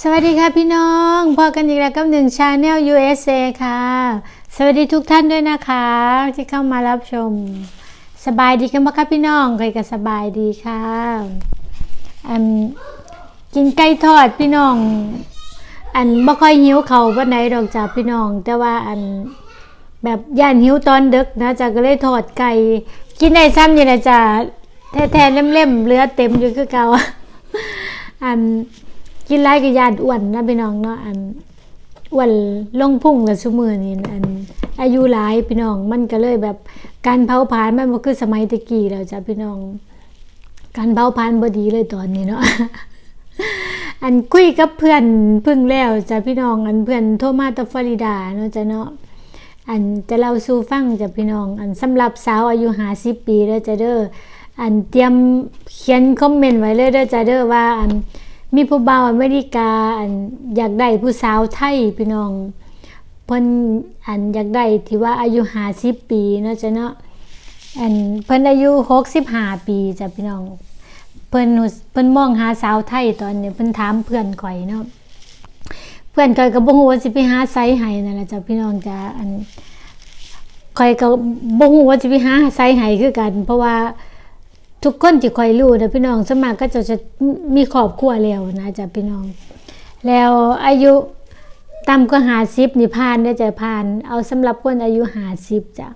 สวัสดีค่ะพี่น้องพอกันอีกแล้วกับหนึ่งชาแนล USA ค่ะ สวัสดีทุกท่านด้วยนะคะ ที่เข้ามารับชม สบายดีกันไหมคะพี่น้องใครก็สบายดีค่ะอันกินไก่ทอดพี่น้อง อันบ่ค่อยหิวเขาวันไหนดอกจ้าพี่น้อง แต่ว่าอันแบบย่านหิวตอนดึกนะจ้าก็เลยทอดไก่ กินได้ซ้ำนี่แหละจ้า แท้ๆเล่มๆเลือเต็มอยู่คือเก่าอันกินไรก็ยานอ้วนนะพี่น้องเนาะอันอ้วนลงพุ่งกับซุมือนี่อันอายุหลายพี่น้องมันก็เลยแบบการเผาผลาญมันบ่คือสมัยตะกี้แล้วจ้ะพี่น้อง การเผาผลาญบ่ดีเลยตอนนี้เนาะอันคุยกับเพื่อนเพึ่งแล้วจ้ะพี่น้อง อันเพื่อนโทมาจาฟลอริดาเนาะจ้ะเนาะอันจะเล่าสู่ฟังจ้ะพี่น้อง อันสำหรับสาวอายุ50ปีแล้วจ้ะเด้อ อันเตรียมเขียนคอมเมนต์ไว้เลยเด้อจ้ะเด้อว่าอันมีผู้บ่าวอเมริกาอันอยากได้ผู้สาวไทยพี่น้องเพิ่นอันอยากได้ที่ว่าอายุ50ปีเนาะจ้ะเนาะอันเพิ่นอายุ65ปีจ้ะพี่น้องเพิ่นรู้เพิ่นมองหาสาวไทยตอนนี้เพิ่นถามเพื่อนข่อยเนาะเพื่อนข่อยก็บ่ฮู้ว่าสิไปหาไสให้นั่นแหละจ้ะพี่น้องจ้ะอันข่อยก็บ่ฮู้ว่าสิไปหาไสให้คือกัน เพราะว่า ทุกคนที่ข่อยรู้นะพี่น้องสวนมากก็จะจะมีครอบครัวแล้วนะจ้ะพี่น้อง แล้วอายุต่ำกว่า50นี่ผ่านได้จะผ่าน เอาสำหรับคนอายุ50จ้ะ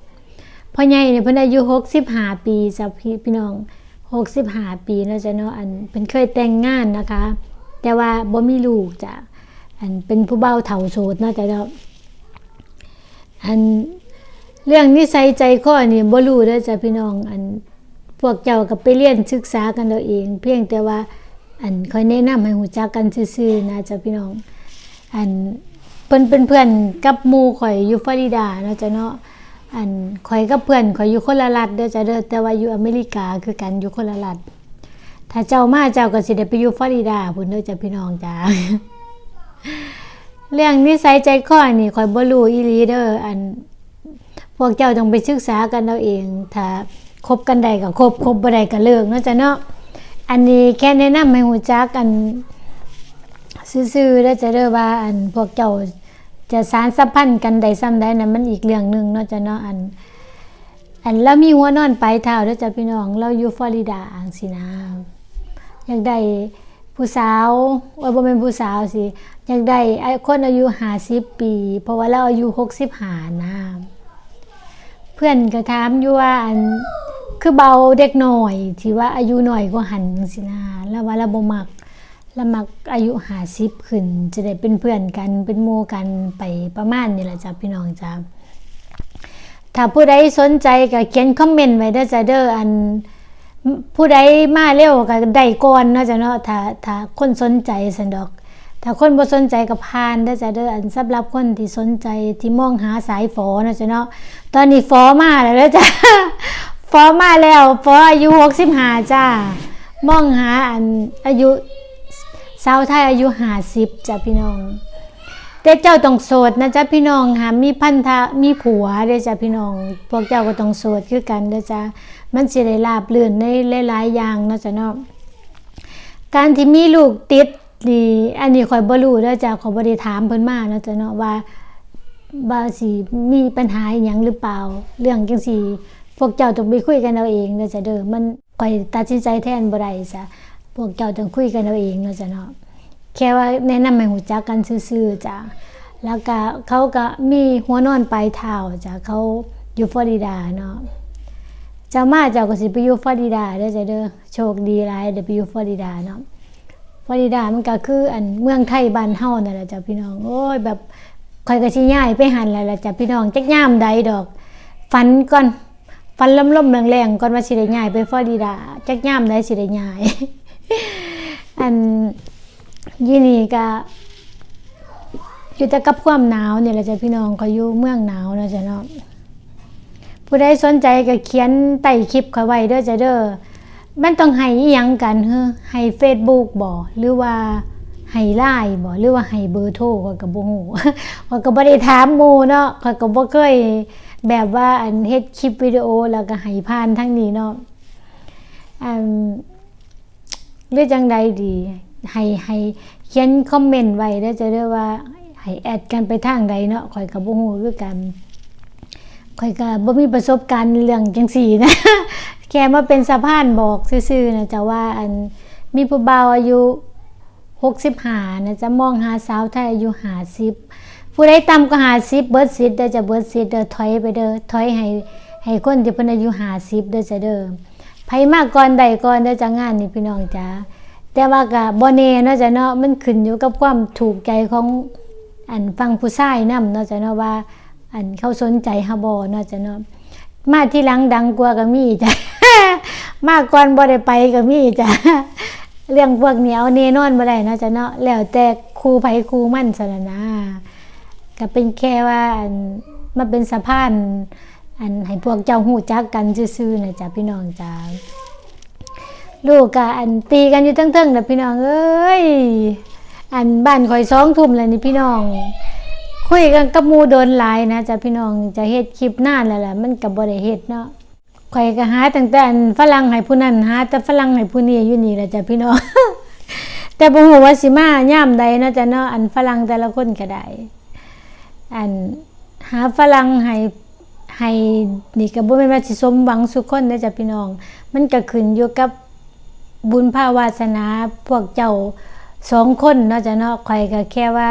พ่อใหญ่เนี่ยเพิ่นอายุ65ปีจ้ะพี่พี่น้อง65ปีเนาะจ้ะเนาะอันเพิ่นเคยแต่งงานนะคะ แต่ว่าบ่มีลูกจ้ะอันเป็นผู้เฒ่าเฒ่าโสดเนาะจ้ะเนาะอันเรื่องนิสัยใจคอนี่บ่รู้เด้อจ้ะพี่น้องอัน พวกเจ้าก็ไปเรียนศึกษากันเอาเอง เพียงแต่ว่าอันคอยแนะนำให้รู้จักกันซื่อๆนะจ้ะพี่น้อง อันเพิ่นเป็นเพื่อนกับมูข่อยอยู่ฟลอริดาเนาะจ้ะเนาะอันข่อยกับเพื่อนข่อยอยู่คนละรัฐเด้อจ้ะเด้อแต่ว่าอยู่อเมริกาคือกันอยู่คนละรัฐถ้าเจ้ามาเจ้าก็สิได้ไปอยู่ฟลอริดาพุ่นเด้อจ้ะพี่น้องจ้าเรื่องนิสัยใจคอนี่ข่อยบ่รู้อีหลีเด้ออัน พวกเจ้าต้องไปศึกษากันเอาเองถ้า คบกันได้ก็คบคบบ่ได้ก็เลิกเนาะจ้ะเนาะอันนี้แค่แนะนำให้ฮู้จักกันซื่อๆแล้วจะเด้อว่าอันพวกเจ้าจะสารสัมพันธ์กันใดซ้ำใดนั้นมันอีกเรื่องหนึ่งเนาะจ้ะเนาะอัน อันแล้วมีหัวนอนปลายเท้าเด้อจ้ะพี่น้องเราอยู่ฟลอริดาอังสินะอยากได้ผู้สาวว่าบ่เป็นผู้สาวสิอยากได้ไอ้คนอายุ50ปี เพราะว่าเราอายุ65นะเพื่อนก็ถามอยู่ว่าอัน คือเบาเด็กหน่อยที่ว่าอายุหน่อยกว่าหันสินะแล้วว่าเราบ่มักล้วมักอายุหาสิบขึ้น จะได้เป็นเพื่อนกันเป็นโมกันไปประมาณนี้แหละจ้ะพี่น้องจ้าถ้าผู้ใดสนใจก็เขียนคอมเมนต์ไว้ด้จ้ะเด้ออันผู้ใดมาเร็วก็ได้ก่อนเนาะจ้ะเนาะถ้าถ้าคนสนใจสันดอกถ้าคนบ่สนใจก็ผ่านเด้จ้ะเด้ออันสำหรับคนที่สนใจที่มองหาสายฝอเนาะจ้ะเนาะตอนนี้ฝอมาแล้วเด้อจ้ะฝ อมาแล้วฝออายุ65จ้ามองหาอันอายุสาวไทยอายุห้าสิบจ้ะพี่น้อง แต่เจ้าต้องโสดนะจ๊ะพี่น้องหามีพันธะมีผัวเด้จ้ะพี่น้อง พวกเจ้าก็ต้องโสดคือกันเด้จ้ะมันสิได้ลาบเลื่อนในหลายๆอย่างเนาะจ้ะเนาะการที่มีลูกติดนี่อันนี้ข่อยบ่รู้เด้จ้ะขอยบ่ได้ถามเพิ่นมาเนาะจ้ะเนาะว่าว่าสิมีปัญหาอหยังหรือเปล่า เรื่องจังซี่ พวกเจ้าต้องไปคุยกันเอาเองเด้อจ้ะเด้อมันข่อยตัดสินใจแทนบ่ได้จ้ะพวกเจ้าต้องคุยกันเอาเองเนาะจ้ะเนาะแค่ว่าแนะนำให้หูจักกันซื่อๆจ้ะแล้วก็เขาก็มีหัวนอนปลายเท้าจ้ะเขาอยู่ฟลอริดาเนาะเจ้ามาเจ้าก็สิไปอยู่ฟลอริดาเด้อจ้ะเด้อโชคดีหลายได้ไปอยู่ฟลอริดาเนาะฟลอริดามันก็คืออันเมืองไทยบ้านเฮานั่นแหละจ้ะพี่น้องโอ้ยแบบข่อยก็สิย้ายไปหันแล้วล่ะจ้ะพี่น้องจักย่ามใดดอก ฝันก่อน ฝันล่มๆแรงๆก่อนว่าสิได้ย้ายไปฟลอริดาจักยามใดสิได้ย้าย อันยี่นี่ก็อยู่แต่กับความหนาวเนี่ยแหละจ้ะพี่น้องก็อยู่เมืองหนาวนะจ้ะเนาะผู้ใดสนใจก็เขียนใต้คลิปเขาไว้เด้อจ้ะเด้อมันต้องให้อิหยังกันเฮ้อให้ Facebook บ่หรือว่า ให้ไลน์บ่หรือว่าให้เบอร์โทรก็ก็บ่ฮู้ข้อยก็บ่ได้ถามหมู่เนาะข้อยก็บ่เคยแบบว่าอันเฮ็ดคลิปวิดีโอแล้วก็ให้ผ่านทางนี้เนาะอันหรือจังใดดีให้ให้เขียนคอมเมนต์ไว้แล้วจะได้ว่าให้แอดกันไปทางใดเนาะข่อยก็บ่ฮู้คือกันข่อยก็บ่มีประสบการณ์เรื่องจังซี่นะ แค่มาเป็นสะพานบอกซื่อๆนะจะว่าอันมีผู้บ่าวอายุ 65นะจะมองหาสาวไทยอายุ50ผู้ใดต่ำก็50เบิดสิทธิ์เด้อจะเบิดสิทธิ์เด้อถอยไปเด้อถอยให้ให้คนที่เพิ่นอายุ50เด้อจะเด้อไผมากก่อนใดก่อนเด้อจะงานนี่พี่น้องจ๋าแต่ว่าก็บ่แน่เนาะจ้ะเนาะมันขึ้นอยู่กับความถูกใจของอันฟังผู้ชายนำเนาะจ้ะเนาะว่า อันเขาสนใจฮาบ่เนาะจ้ะเนาะมาที่หลังดังกว่าก็มีจ้ะมาก่อนบ่ได้ไปก็มีจ้ะ เรื่องพวกนี้เอาแน่นอนบ่ได้เนาะจ้ะเนาะแล้วแต่ครูไผครูมั่นซะนะนะก็เป็นแค่ว่าอันมาเป็นสะพานอันให้พวกเจ้าฮู้จักกันซื่อๆนะจ้ะพี่น้องจ้าลูกก็อันตีกันอยู่เทั้งๆน่ะพี่น้องเอ้ยอันบ้านข่อยสองทุ่มแล้วนี่พี่น้อง คุยกันกับมูโดนหลายนะจ้ะพี่น้องจะเฮ็ดคลิปนานแล้วล่ะมันก็บ่ได้เฮ็ดเนาะ ข่อยก็หาตั้งแต่ฝรั่งให้ผู้นั้นหาแต่ฝรั่งให้ผู้นี้อยู่นี่แหละจ้ะพี่น้องแต่บ่ฮู้ว่าสิมายามใดเนาะจ้ะเนาะอันฝรั่งแต่ละคนก็ได้อันหาฝรั่งให้ให้นี่ก็บ่แม่นว่าสิสมหวังสุคนเด้อจ้ะพี่น้อง มันก็ขึ้นอยู่กับบุญภาวาสนาพวกเจ้าสองคนเนาะจ้ะเนาะข่อยก็แค่ว่า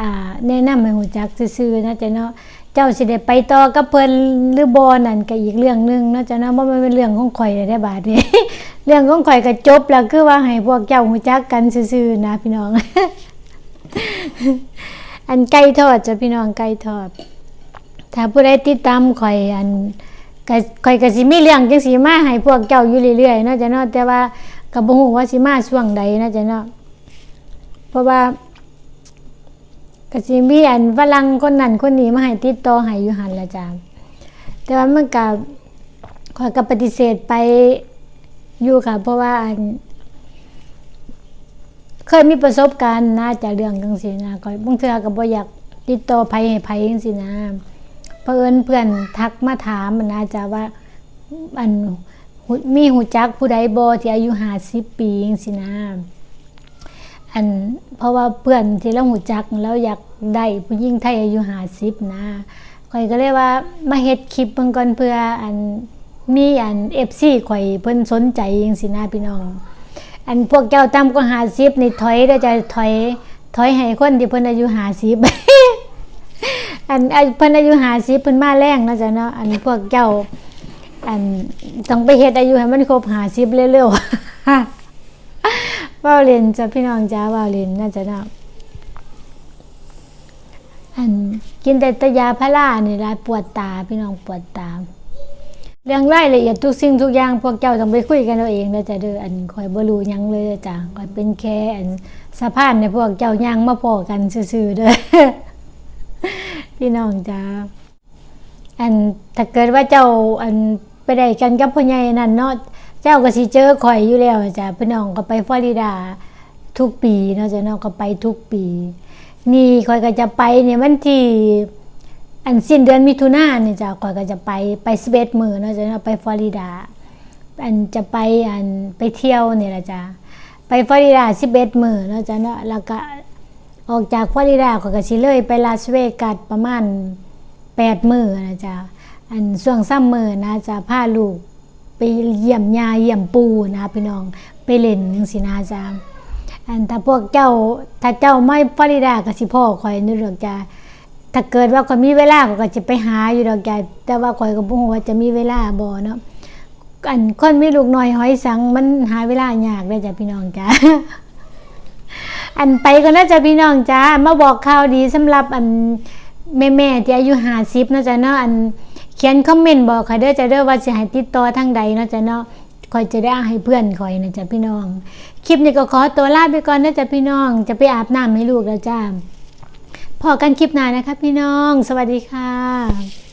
อ่าแนะนำให้หูจักซื่อๆนะจ๊ะเนาะ เจ้าสิได้ไปต่อกับเพิ่นหรือบ่นั่นก็อีกเรื่องหนึงเนาะจ๊ะเนาะบ่แม่นเป็นเรื่องของข่อยได้บาดนี้เรื่องของข่อยก็จบแล้วคือว่าให้พวกเจ้าหูจักกันซื่อๆนะพี่น้อง อันไก่ทอดจ้ะพี่น้องไก่ทอด ถ้าผู้ใดติดตามข่อยอันก็ข่อยก็สิมีเรื่องจังสิมาให้พวกเจ้าอยู่เรื่อยๆเนาะจ๊ะเนาะแต่ว่าก็บ่ฮู้ว่าสิมาช่วงใดนะจ๊ะเนาะเพราะว่า ก็สิมีอันฝรั่งคนนั้นคนนี้มาให้ติดต่อให้อยู่หันละจ้าแต่ว่ามันก็ขอยก็ปฏิเสธไปอยู่ค่ะ เพราะว่าอัน เคยมีประสบการณ์นะจากเรื่องจังซี่นะก็บางเทื่อก็บ่อยากติดต่อไผให้ไผจังซี่นะเพิ่นเพื่อนทักมาถามมันนะจ้าว่า อันมีหูจักผู้ใดบ่ที่อายุ50ปีจังซี่นะ อันเพราะว่าเพื่อนที่เราหูจักแล้วอยากได้ผู้หญิงไทยอายุหาสิบนะข่อยก็เลยว่ามาเฮ็ดคลิปเพิ่นก่อนเพื่ออันมีอัน FC ข่อยเพิ่นสนใจจังซี่นะพี่น้อง อันพวกเจ้าต่ำก็หาสิบนี่ถอยเด้จะถอยถอยให้คนที่เพิ่นอายุหาสิบอันอเพิ่นอายุหาสิบเพิ่นมาแรงนะจ้ะเนาะอันพวกเจ้าอันต้องไปเฮ็ดอายุให้มันครบหาสิบเร็วๆ ว่าวเรียนจะพี่น้องจ้าว่าวเรียนน่าจะนาะอันกินแต่ตะยาพารานี่ละปวดตาพี่น้องปวดตาเรื่องรายละเอียดทุกสิ่งทุกอย่างพวกเจ้าต้องไปคุยกันเอาเองนะจ๊ะเด้ออันคอยบ่รู้ยังเลยจ้ะคอยเป็นแค่อันสะพานในพวกเจ้าย่างมาพอกันซื่อๆเด้อพี่น้องจ้าอันถ้าเกิดว่าเจ้าอันไปได้กันกับพ่อใหญ่นั่นเนาะ เจ้าก็สิเจอข่อยอยู่แล้วจ้ะพี่น้องก็ไปฟลอริดาทุกปีเนาะจ้ะเนาะก็ไปทุกปี นี่ข่อยก็จะไปเนี่ยวันที่อันสิ้นเดือนมิถุนายนนี่ยจ้ะข่อยก็จะไปไปสเบตมือเนาะจ้ะเนาะไปฟลอริดา อันจะไปอันไปเที่ยวเนี่แหละจ้ะไปฟลอริดาสิบเอ็ดมือเนาะจ้ะเนาะแล้วก็ออกจากฟลอริดาข่อยก็สิเลยไปลาสเวกัสประมาณแปดมือนะจ้ะอันช่วงซ้ำมือนะจ้ะพาลูก ไปเยี่ยมยาเยี่ยมปูนะพี่น้องไปเล่นจังซี่นะจ้ะอันถ้าพวกเจ้าถ้าเจ้าไม่ฟลอริดาก็สิพ่อข่อยนึกดอกจ้ะถ้าเกิดว่าข่อยมีเวลาก็จะไปหาอยู่ดอกจ้ะแต่ว่าข่อยก็บ่ฮู้ว่าจะมีเวลาบ่เนาะอันคนมีลูกน้อยหอยสังมันหาเวลายากได้จ้ะพี่น้องจ้ะอันไปก็น่าจะพี่น้องจ้ามาบอกข่าวดีสำหรับอันแม่แม่ๆที่อายุห้าสิบนาะจ้ะเนาะอัน เขียนคอมเมนต์บอกค่ะเด้อจะเด้อว่าสิให้ติดต่อทางใดเนาะจ้ะเนาะคอยจะได้อาให้เพื่อนคอยนะจ๊ะพี่น้อง คลิปนี้ก็ขอตัวลาไปก่อนนะจ๊ะพี่น้อง จะไปอาบน้ำให้ลูกแล้วจ้าพอกันคลิปหน้านะคะพี่น้อง สวัสดีค่ะ